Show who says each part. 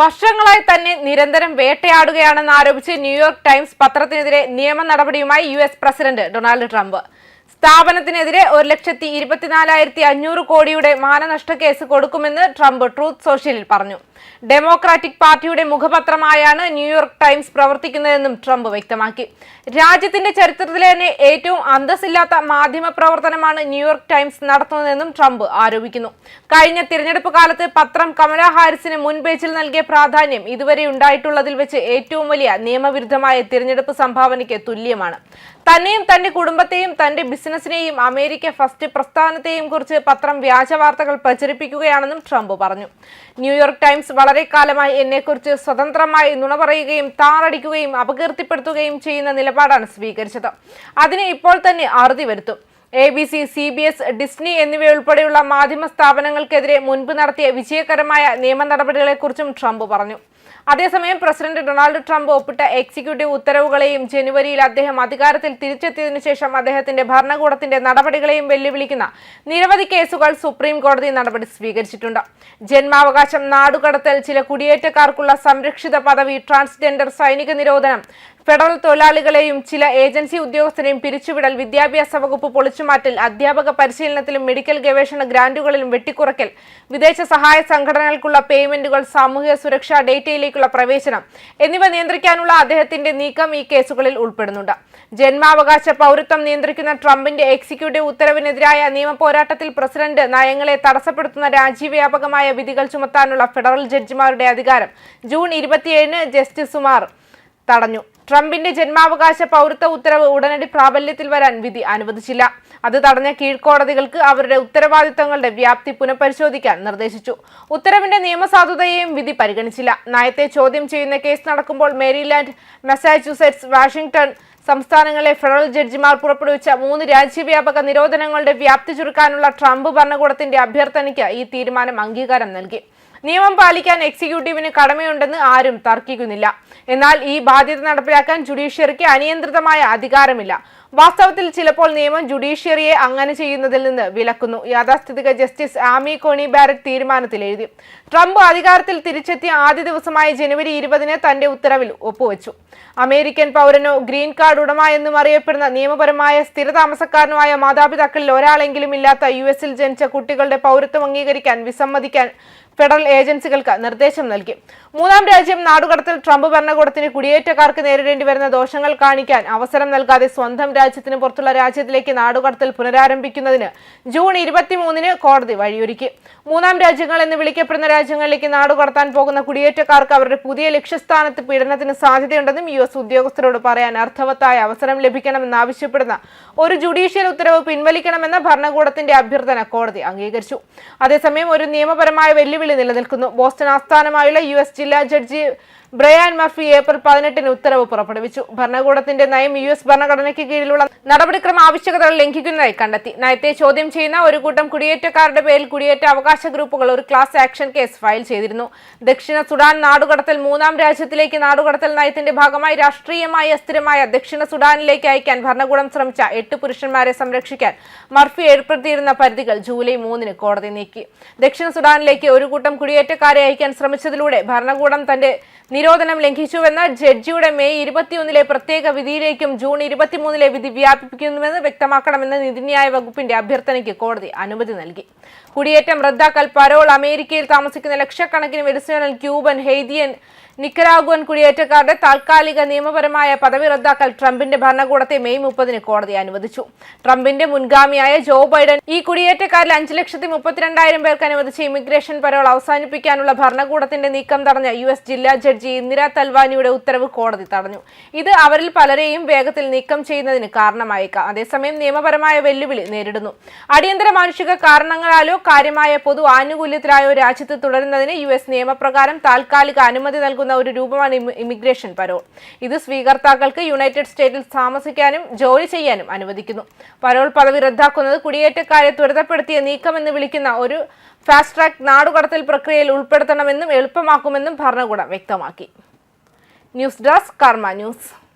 Speaker 1: വർഷങ്ങളായി തന്നെ നിരന്തരം വേട്ടയാടുകയാണെന്ന് ആരോപിച്ച് ന്യൂയോർക്ക് ടൈംസ് പത്രത്തിനെതിരെ നിയമ നടപടിയുമായി യു പ്രസിഡന്റ് ഡൊണാൾഡ് ട്രംപ്. സ്ഥാപനത്തിനെതിരെ ഒരു ലക്ഷത്തി ഇരുപത്തിനാലായിരത്തി അഞ്ഞൂറ് കോടിയുടെ മാനനഷ്ട കേസ് കൊടുക്കുമെന്ന് ട്രംപ് ട്രൂത്ത് സോഷ്യലിൽ പറഞ്ഞു. ഡെമോക്രാറ്റിക് പാർട്ടിയുടെ മുഖപത്രമായാണ് ന്യൂയോർക്ക് ടൈംസ് പ്രവർത്തിക്കുന്നതെന്നും ട്രംപ് വ്യക്തമാക്കി. രാജ്യത്തിന്റെ ചരിത്രത്തിലെ തന്നെ ഏറ്റവും അന്തസ്സില്ലാത്ത മാധ്യമ പ്രവർത്തനമാണ് ന്യൂയോർക്ക് ടൈംസ് നടത്തുന്നതെന്നും ട്രംപ് ആരോപിക്കുന്നു. കഴിഞ്ഞ തിരഞ്ഞെടുപ്പ് കാലത്ത് പത്രം കമലാ ഹാരിസിന് മുൻപേജിൽ നൽകിയ പ്രാധാന്യം ഇതുവരെ ഉണ്ടായിട്ടുള്ളതിൽ വെച്ച് ഏറ്റവും വലിയ നിയമവിരുദ്ധമായ തിരഞ്ഞെടുപ്പ് സംഭാവനയ്ക്ക് തുല്യമാണ്. തന്നെയും തന്റെ കുടുംബത്തെയും തന്റെ ബിസിനസിനെയും അമേരിക്ക ഫസ്റ്റ് പ്രസ്ഥാനത്തെയും കുറിച്ച് പത്രം വ്യാജ വാർത്തകൾ പ്രചരിപ്പിക്കുകയാണെന്നും ട്രംപ് പറഞ്ഞു. ന്യൂയോർക്ക് ടൈംസ് വളരെ കാലമായി എന്നെക്കുറിച്ച് സ്വതന്ത്രമായി നുണ പറയുകയും താറടിക്കുകയും അപകീർത്തിപ്പെടുത്തുകയും ചെയ്യുന്ന നിലപാടാണ് സ്വീകരിച്ചത്. അതിന് ഇപ്പോൾ തന്നെ അറുതി വരുത്തും. A B C C B S Disney എന്നിവയുൾപ്പെടെയുള്ള മാധ്യമ സ്ഥാപനങ്ങൾക്കെതിരെ മുൻപ് നടത്തിയ വിജയകരമായ നിയമ നടപടികളെക്കുറിച്ചും ട്രംപ് പറഞ്ഞു. അതേസമയം പ്രസിഡന്റ് ഡൊണാൾഡ് ട്രംപ് ഒപ്പിട്ട എക്സിക്യൂട്ടീവ് ഉത്തരവുകളെയും ജനുവരിയിൽ അദ്ദേഹം അധികാരത്തിൽ തിരിച്ചെത്തിയതിനു ശേഷം അദ്ദേഹത്തിന്റെ ഭരണകൂടത്തിന്റെ നടപടികളെയും വെല്ലുവിളിക്കുന്ന നിരവധി കേസുകൾ സുപ്രീം കോടതി നടപടി സ്വീകരിച്ചിട്ടുണ്ട്. ജന്മാവകാശം നാടുകടത്തൽ ചില കുടിയേറ്റക്കാർക്കുള്ള സംരക്ഷിത പദവി ട്രാൻസ്ജെൻഡർ സൈനിക നിരോധനം ഫെഡറൽ തൊഴിലാളികളെയും ചില ഏജൻസി ഉദ്യോഗസ്ഥരെയും പിരിച്ചുവിടൽ വിദ്യാഭ്യാസ വകുപ്പ് പൊളിച്ചുമാറ്റൽ അധ്യാപക പരിശീലനത്തിലും മെഡിക്കൽ ഗവേഷണ ഗ്രാന്റുകളിലും വെട്ടിക്കുറയ്ക്കൽ വിദേശ സഹായ സംഘടനകൾക്കുള്ള പേയ്മെന്റുകൾ സാമൂഹിക സുരക്ഷാ ഡേറ്റയിലേക്കുള്ള പ്രവേശനം എന്നിവ നിയന്ത്രിക്കാനുള്ള അദ്ദേഹത്തിന്റെ നീക്കം ഈ കേസുകളിൽ ഉൾപ്പെടുന്നുണ്ട്. ജന്മാവകാശ പൗരത്വം നിയന്ത്രിക്കുന്ന ട്രംപിന്റെ എക്സിക്യൂട്ടീവ് ഉത്തരവിനെതിരായ നിയമപോരാട്ടത്തിൽ പ്രസിഡന്റ് നയങ്ങളെ തടസ്സപ്പെടുത്തുന്ന രാജ്യവ്യാപകമായ വിധികൾ ചുമത്താനുള്ള ഫെഡറൽ ജഡ്ജിമാരുടെ അധികാരം. ജൂൺ ഇരുപത്തിയേഴിന് ജസ്റ്റിസുമാർ തടഞ്ഞു. ട്രംപിന്റെ ജന്മാവകാശ പൗരത്വ ഉത്തരവ് ഉടനടി പ്രാബല്യത്തിൽ വരാൻ വിധി അനുവദിച്ചില്ല. അത് തടഞ്ഞ കീഴ്ക്കോടതികൾക്ക് അവരുടെ ഉത്തരവാദിത്തങ്ങളുടെ വ്യാപ്തി പുനഃപരിശോധിക്കാൻ നിർദ്ദേശിച്ചു. ഉത്തരവിന്റെ നിയമസാധുതയെയും വിധി പരിഗണിച്ചില്ല. നയത്തെ ചോദ്യം ചെയ്യുന്ന കേസ് നടക്കുമ്പോൾ മേരിലാൻഡ് മെസാച്യൂസെറ്റ്സ് വാഷിംഗ്ടൺ സംസ്ഥാനങ്ങളിലെ ഫെഡറൽ ജഡ്ജിമാർ പുറപ്പെടുവിച്ച മൂന്ന് രാജ്യവ്യാപക നിരോധനങ്ങളുടെ വ്യാപ്തി ചുരുക്കാനുള്ള ട്രംപ് ഭരണകൂടത്തിന്റെ അഭ്യർത്ഥനയ്ക്ക് ഈ തീരുമാനം അംഗീകാരം നൽകി. നിയമം പാലിക്കാൻ എക്സിക്യൂട്ടീവിന് കടമയുണ്ടെന്ന് ആരും തർക്കിക്കുന്നില്ല. എന്നാൽ ഈ ബാധ്യത നടപ്പിലാക്കാൻ ജുഡീഷ്യറിക്ക് അനിയന്ത്രിതമായ അധികാരമില്ല. വാസ്തവത്തിൽ ചിലപ്പോൾ നിയമം ജുഡീഷ്യറിയെ അങ്ങനെ ചെയ്യുന്നതിൽ നിന്ന് വിലക്കുന്നു യാഥാസ്ഥിതിക ജസ്റ്റിസ് ആമി കോണി ബാരറ്റ് തീരുമാനത്തിൽ എഴുതി. ട്രംപ് അധികാരത്തിൽ തിരിച്ചെത്തിയ ആദ്യ ദിവസമായ ജനുവരി ഇരുപതിന് തന്റെ ഉത്തരവിൽ ഒപ്പുവെച്ചു. അമേരിക്കൻ പൗരനോ ഗ്രീൻ കാർഡ് ഉടമ എന്നും അറിയപ്പെടുന്ന നിയമപരമായ സ്ഥിരതാമസക്കാരനുമായ മാതാപിതാക്കളിൽ ഒരാളെങ്കിലും ഇല്ലാത്ത യു എസിൽ ജനിച്ച കുട്ടികളുടെ പൗരത്വം അംഗീകരിക്കാൻ വിസമ്മതിക്കാൻ ഫെഡറൽ ഏജൻസികൾക്ക് നിർദ്ദേശം നൽകി. മൂന്നാം രാജ്യം നാടുകടത്തിൽ ട്രംപ് ഭരണകൂടത്തിന് കുടിയേറ്റക്കാർക്ക് നേരിടേണ്ടി വരുന്ന ദോഷങ്ങൾ കാണിക്കാൻ അവസരം നൽകാതെ സ്വന്തം രാജ്യത്തിന് പുറത്തുള്ള രാജ്യത്തിലേക്ക് നാടുകടത്തിൽ പുനരാരംഭിക്കുന്നതിന് ജൂൺ ഇരുപത്തിമൂന്നിന് കോടതി വഴിയൊരുക്കി. മൂന്നാം രാജ്യങ്ങൾ എന്ന് വിളിക്കപ്പെടുന്ന രാജ്യങ്ങളിലേക്ക് നാടുകടത്താൻ പോകുന്ന കുടിയേറ്റക്കാർക്ക് അവരുടെ പുതിയ ലക്ഷ്യസ്ഥാനത്ത് പീഡനത്തിന് സാധ്യതയുണ്ടെന്നും യു എസ് ഉദ്യോഗസ്ഥരോട് പറയാൻ അർത്ഥവത്തായ അവസരം ലഭിക്കണമെന്നാവശ്യപ്പെടുന്ന ഒരു ജുഡീഷ്യൽ ഉത്തരവ് പിൻവലിക്കണമെന്ന ഭരണകൂടത്തിന്റെ അഭ്യർത്ഥന കോടതി അംഗീകരിച്ചു. അതേസമയം ഒരു നിയമപരമായ വെല്ലുവിളി നിലനിൽക്കുന്നു. ബോസ്റ്റൺ ആസ്ഥാനമായുള്ള യു എസ് ജില്ലാ ജഡ്ജി ബ്രയാൻ മർഫി ഏപ്രിൽ പതിനെട്ടിന് ഉത്തരവ് പുറപ്പെടുവിച്ചു. ഭരണകൂടത്തിന്റെ നയം യു എസ് ഭരണഘടനയ്ക്ക് കീഴിലുള്ള നടപടിക്രമ ആവശ്യകതകൾ ലംഘിക്കുന്നതായി കണ്ടെത്തി. നയത്തെ ചോദ്യം ചെയ്യുന്ന ഒരു കൂട്ടം കുടിയേറ്റക്കാരുടെ പേരിൽ കുടിയേറ്റ അവകാശ ഗ്രൂപ്പുകൾ ഒരു ക്ലാസ് ആക്ഷൻ കേസ് ഫയൽ ചെയ്തിരുന്നു. ദക്ഷിണ സുഡാൻ നാടുകടത്തൽ മൂന്നാം രാജ്യത്തിലേക്ക് നാടുകടത്തൽ നയത്തിന്റെ ഭാഗമായി രാഷ്ട്രീയമായി അസ്ഥിരമായ ദക്ഷിണ സുഡാനിലേക്ക് അയക്കാൻ ഭരണകൂടം ശ്രമിച്ച എട്ട് പുരുഷന്മാരെ സംരക്ഷിക്കാൻ മർഫി ഏർപ്പെടുത്തിയിരുന്ന പരിധികൾ ജൂലൈ മൂന്നിന് കോടതി നീക്കി. ദക്ഷിണ സുഡാനിലേക്ക് ഒരു കൂട്ടം കുടിയേറ്റക്കാരെ അയക്കാൻ ശ്രമിച്ചതിലൂടെ ഭരണകൂടം തന്റെ നിരോധനം ലംഘിച്ചുവെന്ന ജഡ്ജിയുടെ മെയ് ഇരുപത്തിയൊന്നിലെ പ്രത്യേക വിധിയിലേക്കും ജൂൺ ഇരുപത്തിമൂന്നിലെ വിധി വ്യാപിപ്പിക്കുന്നുവെന്ന് വ്യക്തമാക്കണമെന്ന നീതിന്യായ വകുപ്പിന്റെ അഭ്യർത്ഥനയ്ക്ക് കോടതി അനുമതി നൽകി. കുടിയേറ്റം റദ്ദാക്കൽ പരോൾ അമേരിക്കയിൽ താമസിക്കുന്ന ലക്ഷക്കണക്കിന് വെനിസ്വേലൻ ക്യൂബൻ ഹെയ്തിയൻ നിക്കരാഗുവൻ കുടിയേറ്റക്കാരുടെ താൽക്കാലിക നിയമപരമായ പദവി റദ്ദാക്കൽ ട്രംപിന്റെ ഭരണകൂടത്തെ മെയ് മുപ്പതിന് കോടതി അനുവദിച്ചു. ട്രംപിന്റെ മുൻഗാമിയായ ജോ ബൈഡൻ ഈ കുടിയേറ്റക്കാരിൽ അഞ്ചു ലക്ഷത്തി മുപ്പത്തിരണ്ടായിരം പേർക്ക് അനുവദിച്ച ഇമിഗ്രേഷൻ പരോൾ അവസാനിപ്പിക്കാനുള്ള ഭരണകൂടത്തിന്റെ നീക്കം തടഞ്ഞ യു എസ് ജില്ലാ ജഡ്ജി ഇന്ദിര തൽവാനിയുടെ ഉത്തരവ് കോടതി തടഞ്ഞു. ഇത് അവരിൽ പലരെയും വേഗത്തിൽ നീക്കം ചെയ്യുന്നതിന് കാരണമായേക്കാം. അതേസമയം നിയമപരമായ വെല്ലുവിളി നേരിടുന്നു. അടിയന്തര മാനുഷിക കാരണങ്ങളാലോ കാര്യമായ പൊതു ആനുകൂല്യത്തിലായോ രാജ്യത്ത് തുടരുന്നതിന് യു എസ് നിയമപ്രകാരം താൽക്കാലിക അനുമതി നൽകുന്ന ഒരു രൂപമാണ് ഇമി- ഇമിഗ്രേഷൻ പരോൾ. ഇത് സ്വീകർത്താക്കൾക്ക് യുണൈറ്റഡ് സ്റ്റേറ്റിൽ താമസിക്കാനും ജോലി ചെയ്യാനും അനുവദിക്കുന്നു. പരോൾ പദവി റദ്ദാക്കുന്നത് കുടിയേറ്റക്കാരെ ത്വരിതപ്പെടുത്തിയ നീക്കമെന്ന് വിളിക്കുന്ന ഒരു ഫാസ്റ്റ് ട്രാക്ക് നാടുകടത്തൽ പ്രക്രിയയിൽ ഉൾപ്പെടുത്തണമെന്നും എളുപ്പമാക്കുമെന്നും ഭരണകൂടം വ്യക്തമാക്കി. News desk Karma news.